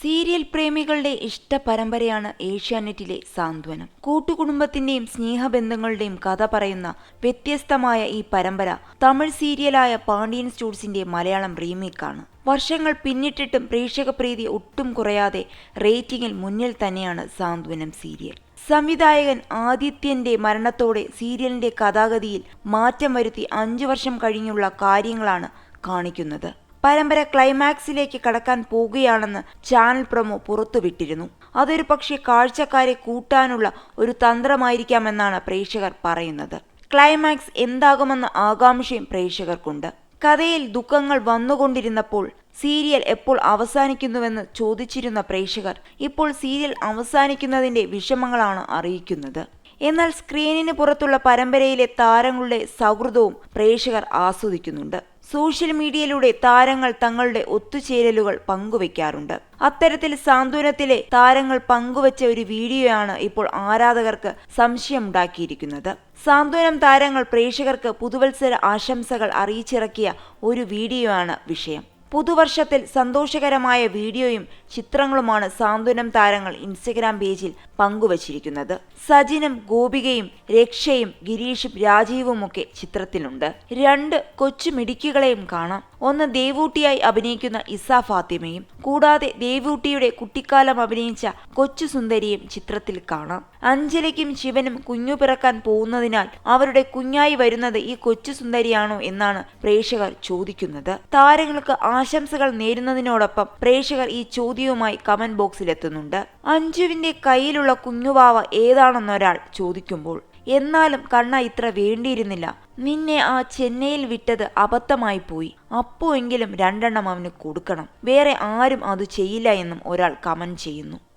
Serial പ്രേമികളുടെ ഇഷ്ട പരമ്പരയാണ് ഏഷ്യാനെറ്റിലെ സാന്ത്വനം. കൂട്ടുകുടുംബത്തിന്റെയും സ്നേഹബന്ധങ്ങളുടെയും കഥ പറയുന്ന വ്യത്യസ്തമായ ഈ പരമ്പര തമിഴ് സീരിയലായ പാണ്ഡ്യൻ സ്റ്റൂഡ്സിന്റെ മലയാളം റീമേക്കാണ്. വർഷങ്ങൾ പിന്നിട്ടിട്ടും പ്രേക്ഷക പ്രീതി ഒട്ടും കുറയാതെ റേറ്റിംഗിൽ മുന്നിൽ തന്നെയാണ് സാന്ത്വനം സീരിയൽ. സംവിധായകൻ ആദിത്യന്റെ മരണത്തോടെ സീരിയലിന്റെ കഥാഗതിയിൽ മാറ്റം വരുത്തി അഞ്ചു വർഷം കഴിഞ്ഞുള്ള കാര്യങ്ങളാണ് കാണിക്കുന്നത്. പരമ്പര ക്ലൈമാക്സിലേക്ക് കടക്കാൻ പോകുകയാണെന്ന് ചാനൽ പ്രമോ പുറത്തുവിട്ടിരുന്നു. അതൊരു പക്ഷേ കാഴ്ചക്കാരെ കൂട്ടാനുള്ള ഒരു തന്ത്രമായിരിക്കാമെന്നാണ് പ്രേക്ഷകർ പറയുന്നത്. ക്ലൈമാക്സ് എന്താകുമെന്ന ആകാംക്ഷയും പ്രേക്ഷകർക്കുണ്ട്. കഥയിൽ ദുഃഖങ്ങൾ വന്നുകൊണ്ടിരുന്നപ്പോൾ സീരിയൽ എപ്പോൾ അവസാനിക്കുന്നുവെന്ന് ചോദിച്ചിരുന്ന പ്രേക്ഷകർ ഇപ്പോൾ സീരിയൽ അവസാനിക്കുന്നതിന്റെ വിഷമങ്ങളാണ് അറിയിക്കുന്നത്. എന്നാൽ സ്ക്രീനിന് പുറത്തുള്ള പരമ്പരയിലെ താരങ്ങളുടെ സൗഹൃദവും പ്രേക്ഷകർ ആസ്വദിക്കുന്നുണ്ട്. സോഷ്യൽ മീഡിയയിലൂടെ താരങ്ങൾ തങ്ങളുടെ ഒത്തുചേരലുകൾ പങ്കുവയ്ക്കാറുണ്ട്. അത്തരത്തിൽ സാന്ത്വനത്തിലെ താരങ്ങൾ പങ്കുവച്ച ഒരു വീഡിയോയാണ് ഇപ്പോൾ ആരാധകർക്ക് സംശയമുണ്ടാക്കിയിരിക്കുന്നത്. സാന്ത്വനം താരങ്ങൾ പ്രേക്ഷകർക്ക് പുതുവത്സര ആശംസകൾ അറിയിച്ചിറക്കിയ ഒരു വീഡിയോ ആണ് വിഷയം. പുതുവർഷത്തിൽ സന്തോഷകരമായ വീഡിയോയും ചിത്രങ്ങളുമാണ് സാന്ത്വനം താരങ്ങൾ ഇൻസ്റ്റഗ്രാം പേജിൽ പങ്കുവച്ചിരിക്കുന്നത്. സജിനും ഗോപികയും രക്ഷയും ഗിരീഷും രാജീവുമൊക്കെ ചിത്രത്തിലുണ്ട്. രണ്ട് കൊച്ചു മിടുക്കികളെയും കാണാം. ഒന്ന് ദേവൂട്ടിയായി അഭിനയിക്കുന്ന ഇസ ഫാത്തിമയും കൂടാതെ ദേവൂട്ടിയുടെ കുട്ടിക്കാലം അഭിനയിച്ച കൊച്ചു സുന്ദരിയും ചിത്രത്തിൽ കാണാം. അഞ്ജലിക്കും ശിവനും കുഞ്ഞു പിറക്കാൻ പോകുന്നതിനാൽ അവരുടെ കുഞ്ഞായി വരുന്നത് ഈ കൊച്ചു സുന്ദരിയാണോ എന്നാണ് പ്രേക്ഷകർ ചോദിക്കുന്നത്. താരങ്ങൾക്ക് ആശംസകൾ നേരുന്നതിനോടൊപ്പം പ്രേക്ഷകർ ഈ ചോദ്യവുമായി കമന്റ് ബോക്സിൽ എത്തുന്നുണ്ട്. അഞ്ജുവിന്റെ കയ്യിലുള്ള കുഞ്ഞുവാവ ഏതാണെന്നൊരാൾ ചോദിക്കുമ്പോൾ എന്നാലും കണ്ണ ഇത്ര വേണ്ടിയിരുന്നില്ല. നിന്നെ ആ ചെന്നൈയിൽ വിട്ടത് അബദ്ധമായി പോയി. അപ്പോ എങ്കിലും രണ്ടെണ്ണം അവന് കൊടുക്കണം. വേറെ ആരും അത് ചെയ്യില്ല എന്നും ഒരാൾ കമന്റ് ചെയ്യുന്നു.